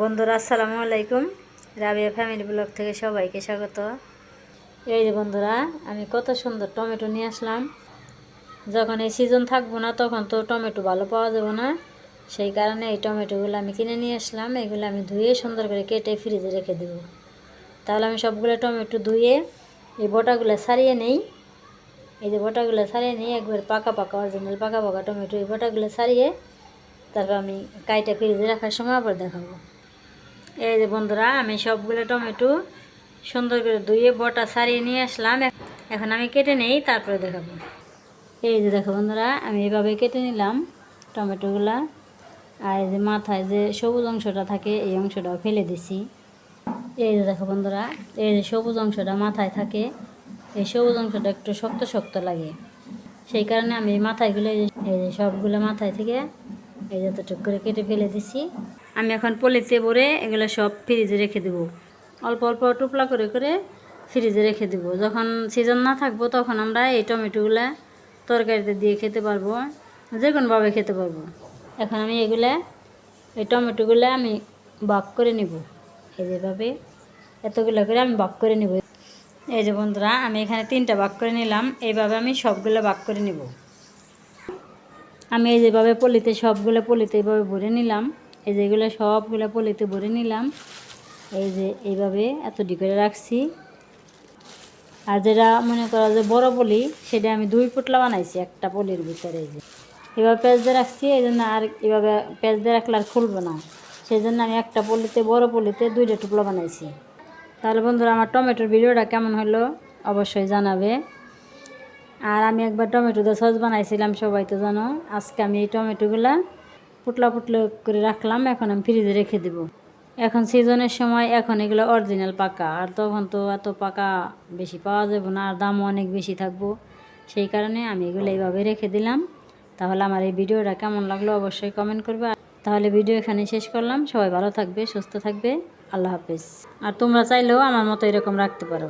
বন্ধুরা, আসসালামু আলাইকুম। রাবিয়া ফ্যামিলি ব্লগ থেকে সবাইকে স্বাগত। এই যে বন্ধুরা, আমি কত সুন্দর টমেটো নিয়ে আসলাম। যখন এই সিজন থাকব না, তখন তো টমেটো ভালো পাওয়া যাবে না। সেই কারণে এই টমেটোগুলো আমি কিনে নিয়ে আসলাম। এগুলো আমি ধুয়ে সুন্দর করে কেটে ফ্রিজে রেখে দেব। তাহলে আমি সবগুলো টমেটো ধুয়ে এই বটাগুলো ছাড়িয়ে নেই। এই যে বটাগুলো ছাড়িয়ে নিই একবার পাকা পাকা অরিজিনাল পাকা পাকা টমেটো এই বটাগুলো ছাড়িয়ে তারপর আমি কাইটা ফ্রিজে রাখার সময় আবার দেখাবো। এই যে বন্ধুরা, আমি সবগুলো টমেটো সুন্দর করে ধুয়ে বটা ছাড়িয়ে নিয়ে আসলাম। এখন আমি কেটে নেই, তারপরে দেখাবো। এই যে দেখো বন্ধুরা, আমি এভাবে কেটে নিলাম টমেটোগুলা। আর যে মাথায় যে সবুজ অংশটা থাকে, এই অংশটাও ফেলে দিছি। এই যে দেখো বন্ধুরা, এই যে সবুজ অংশটা মাথায় থাকে, এই সবুজ অংশটা একটু শক্ত শক্ত লাগে। সেই কারণে আমি মাথায়গুলো এই যে সবগুলো মাথায় থেকে এই যতটুকু করে কেটে ফেলে দিছি। আমি এখন পলিতে ভরে এগুলো সব ফ্রিজে রেখে দেবো। অল্প অল্প টুপলা করে করে ফ্রিজে রেখে দেবো। যখন সিজন না থাকব তখন আমরা এই টমেটোগুলা তরকারিতে দিয়ে খেতে পারব যে কোনোভাবে খেতে পারব। এখন আমি এগুলা, এই টমেটোগুলো আমি বাক করে নিব। এই যেভাবে এতগুলো করে আমি বাক করে নিব। এই যে বন্ধুরা, আমি এখানে তিনটা বাক করে নিলাম। এইভাবে আমি সবগুলো বাক করে নিব। আমি এই যেভাবে পলিতে, সবগুলো পলিতে এইভাবে ভরে নিলাম। এই যেগুলো সবগুলো পলিতে ভরে নিলাম। এই যে এইভাবে এতটি করে রাখছি। আর যেটা মনে করো যে বড় পলি, সেটা আমি দুই পুটলা বানাইছি একটা পলির ভিতরে এই যে। এভাবে পেঁচ দিয়ে রাখছি, এই জন্য আর এভাবে পেঁচ দিয়ে রাখলে আর খুলবো না। সেই জন্য আমি একটা পলিতে, বড় পলিতে দুইটা টুকলা বানাইছি। তাহলে বন্ধুরা, আমার টমেটোর ভিডিওটা কেমন হলো অবশ্যই জানাবে। আর আমি একবার টমেটো দিয়ে সস বানাইছিলাম, সবাই তো জানো। আজকে আমি এই টমেটোগুলা পুটলা পুটলা করে রাখলাম, এখন আমি ফ্রিজে রেখে দেবো। এখন সিজনের সময় এখন এগুলো অরিজিনাল পাকা, আর তখন তো এত পাকা বেশি পাওয়া যাবে না, আর দামও অনেক বেশি থাকব। সেই কারণে আমি এগুলো এইভাবে রেখে দিলাম। তাহলে আমার এই ভিডিওটা কেমন লাগল অবশ্যই কমেন্ট করবে। তাহলে ভিডিও এখানে শেষ করলাম। সবাই ভালো থাকবে, সুস্থ থাকবে। আল্লাহ হাফিজ। আর তোমরা চাইলেও আমার মতো এরকম রাখতে পারো।